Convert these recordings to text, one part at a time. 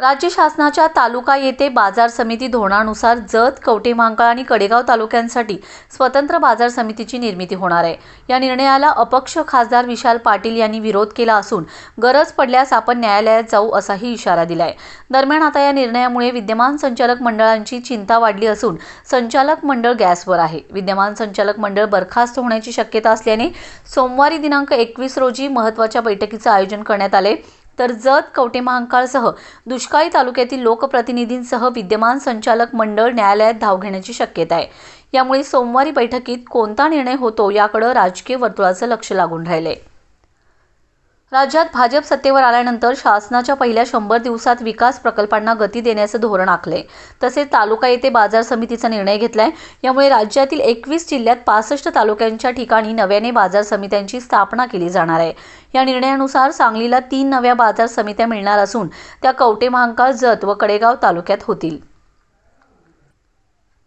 राज्य शासनाच्या तालुका येथे बाजार समिती धोरणानुसार जत कवटे महांकाळ आणि कडेगाव तालुक्यांसाठी स्वतंत्र बाजार समितीची निर्मिती होणार आहे. या निर्णयाला अपक्ष खासदार विशाल पाटील यांनी विरोध केला असून गरज पडल्यास आपण न्यायालयात जाऊ असाही इशारा दिलाय. दरम्यान आता या निर्णयामुळे विद्यमान संचालक मंडळांची चिंता वाढली असून संचालक मंडळ गॅसवर आहे. विद्यमान संचालक मंडळ बरखास्त होण्याची शक्यता असल्याने सोमवारी दिनांक एकवीस रोजी महत्त्वाच्या बैठकीचं आयोजन करण्यात आले. तर जत कवटे महांकाळसह दुष्काळी तालुक्यातील लोकप्रतिनिधींसह विद्यमान संचालक मंडळ न्यायालयात धाव घेण्याची शक्यता आहे. यामुळे सोमवारी बैठकीत कोणता निर्णय होतो याकडे राजकीय वर्तुळाचं लक्ष लागून राहिलंय. राज्यात भाजप सत्तेवर आल्यानंतर शासनाच्या पहिल्या शंभर दिवसात विकास प्रकल्पांना गती देण्याचं धोरण आखलंय. तसेच तालुका येथे बाजार समितीचा निर्णय घेतलाय. यामुळे राज्यातील एकवीस जिल्ह्यात पासष्ट तालुक्यांच्या ठिकाणी नव्याने बाजार समित्यांची स्थापना केली जाणार आहे. या निर्णयानुसार सांगलीला तीन नव्या बाजार समित्या मिळणार असून त्या कवटे महांकाळ जत व कडेगाव तालुक्यात होतील.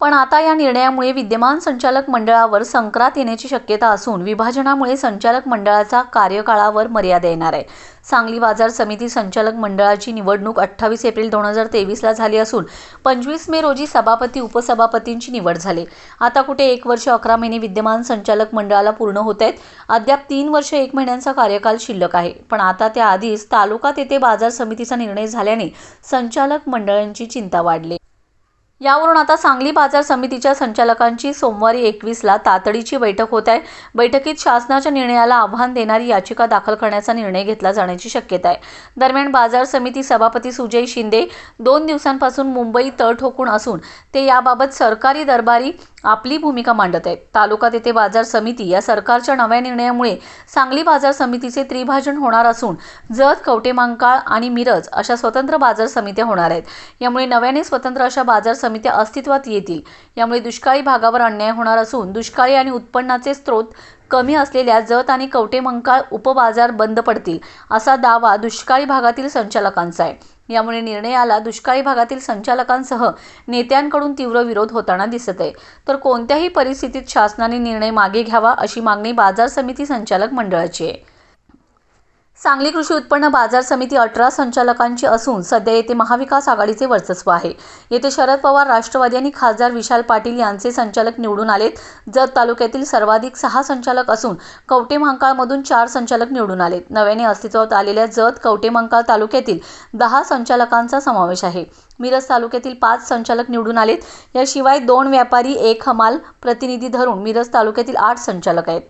पण आता या निर्णयामुळे विद्यमान संचालक मंडळावर संक्रांत येण्याची शक्यता असून विभाजनामुळे संचालक मंडळाचा कार्यकाळावर मर्यादा येणार आहे. सांगली बाजार समिती संचालक मंडळाची निवडणूक अठ्ठावीस एप्रिल दोन हजार तेवीसला झाली असून पंचवीस मे रोजी सभापती उपसभापतींची निवड झाली. आता कुठे एक वर्ष अकरा महिने विद्यमान संचालक मंडळाला पूर्ण होत आहेत अद्याप तीन वर्ष एक महिन्यांचा कार्यकाल शिल्लक आहे. पण आता त्याआधीच तालुका तेथे बाजार समितीचा निर्णय झाल्याने संचालक मंडळांची चिंता वाढली. यावरून आता सांगली बाजार समितीच्या संचालकांची सोमवारी एकवीसला तातडीची बैठक होत आहे. बैठकीत शासनाच्या निर्णयाला आव्हान देणारी याचिका दाखल करण्याचा निर्णय घेतला जाण्याची शक्यता आहे. दरम्यान बाजार समिती सभापती सुजय शिंदे दोन दिवसांपासून मुंबई तळ ठोकून असून ते याबाबत सरकारी दरबारी आपली भूमिका मांडत आहेत. तालुका तेथे बाजार समिती या सरकारच्या नव्या निर्णयामुळे सांगली बाजार समितीचे त्रिभाजन होणार असून जत कवटेमांकाळ आणि मिरज अशा स्वतंत्र बाजार समित्या होणार आहेत. यामुळे नव्याने स्वतंत्र अशा बाजार समिती समित्या अस्तित्वात येतील. यामुळे दुष्काळी भागावर अन्याय होणार असून दुष्काळी आणि उत्पन्नाचे स्रोत कमी असलेल्या जत आणि कवटेमंकाळ उपबाजार बंद पडतील असा दावा दुष्काळी भागातील संचालकांचा आहे. यामुळे निर्णयाला दुष्काळी भागातील संचालकांसह नेत्यांकडून तीव्र विरोध होताना दिसत आहे. तर कोणत्याही परिस्थितीत शासनाने निर्णय मागे घ्यावा अशी मागणी बाजार समिती संचालक मंडळाची आहे. सांगली कृषी उत्पन्न बाजार समिती अठरा संचालकांची असून सध्या येथे महाविकास आघाडीचे वर्चस्व आहे. येथे शरद पवार राष्ट्रवादी आणि खासदार विशाल पाटील यांचे संचालक निवडून आलेत. जत तालुक्यातील सर्वाधिक सहा संचालक असून कवटे महाकाळमधून चार संचालक निवडून आलेत. नव्याने अस्तित्वात आलेल्या जत कवटे महांकाळ तालुक्यातील दहा संचालकांचा समावेश आहे. मिरज तालुक्यातील पाच संचालक निवडून आलेत. याशिवाय दोन व्यापारी एक हमाल प्रतिनिधी धरून मिरज तालुक्यातील आठ संचालक आहेत.